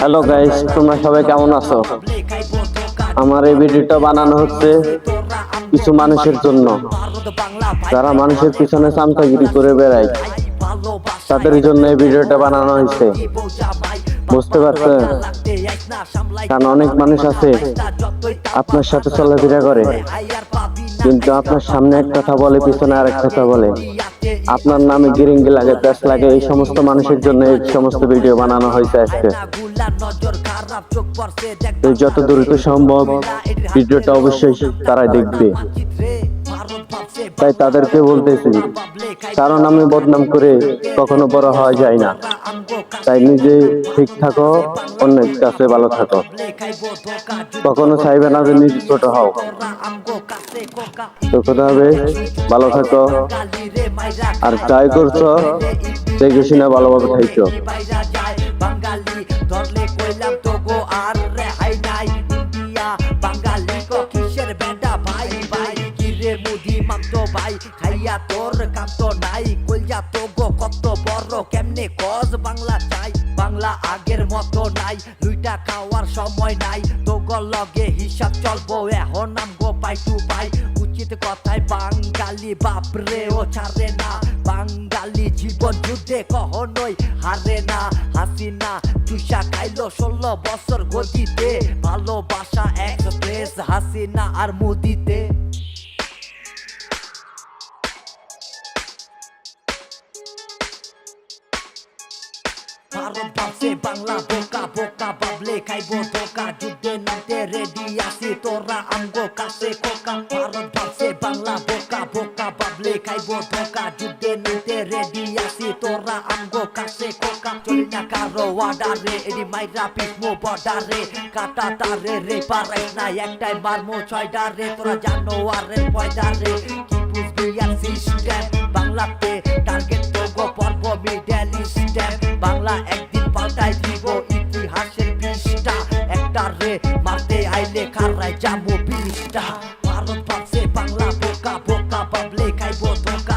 Hello guys তোমরা সবাই কেমন আছো? আমার এই ভিডিওটা বানানো হচ্ছে কিছু মানুষের জন্য। যারা মানুষের পিছনে চামচাগিরি করে বেড়ায়, তাদের জন্য এই ভিডিওটা বানানো হয়েছে। বুঝতে পারছেন? কারণ অনেক মানুষ আছে, আপনার সাথে চলাফেরা করে। কিন্তু আপনার সামনে এক কথা বলে, পিছনে আরেক কথা বলে। আপনার নামে গিরিঙ্গি লাগে প্যাস লাগে, এই সমস্ত মানুষের জন্য এই সমস্ত ভিডিও বানানো হয়েছে আজকে। যত দ্রুত সম্ভব ভিডিওটা অবশ্যই তারা দেখবে। তাই তাদেরকে বলতেছি, কারণ আমি বদনাম করে কখনো বড় হওয়া যায় না। তাই নিজে ঠিক থাকো, অন্যের কাছে ভালো থাকো। কখনো চাইবে না যে নিজে ছোট হও। হবে, ভালো থাকো। আর ট্রাই করছ, দেখে শুনে ভালোভাবে খাইছো ভাই, খাইয়া তোর কাম তো নাই কইয়া তো গো কত বড় কেমনে কজ বাংলা চাই, বাংলা আগের মতো নাই দুইটা খাওয়ার সময় নাই তো লগে হিসাব চলবো, এখন নাম গো পাই টু পাই, উচিত কথায় বাঙালি বাপরে ও ছাড়ে না, বাঙালি জীবন যুদ্ধে কখনোই হারে না, হাসিনা চুষা খাইলো ষোলো বছর গতিতে ভালোবাসা এক্সপ্রেস হাসিনা আর মুদিতে। ভারত ভাবছে বাংলা বোকা বোকা বাবলে খাইবো ধোকা। যুদ্ধে নামতে রেডি আছি, তোরা আমগো কাছে কোকা ভারত ভাবছে বাংলা বোকা বোকা বাবলে খাইবো ধোকা। যুদ্ধে নামতে রেডি আছি, তোরা আমগো কাছে কোকা চলি না কারও ওয়াডারে এডি মাইরা পিসমো বর্ডারে কাটা তারে রে পারাই না একটাই মারমো ছয়টা রে তোরা জানো আরে পয়দারে, কি বুঝবি আর সিস্টেম বাংলাতে বাংলা একদিন পাল্টাই দিব ইতিহাসের পৃষ্ঠা। একটা রে মারতে আইলে কারাই যাব বিশটা ভারত পাচ্ছে বাংলা বোকা বোকা বাবলে খাইবো ধোকা।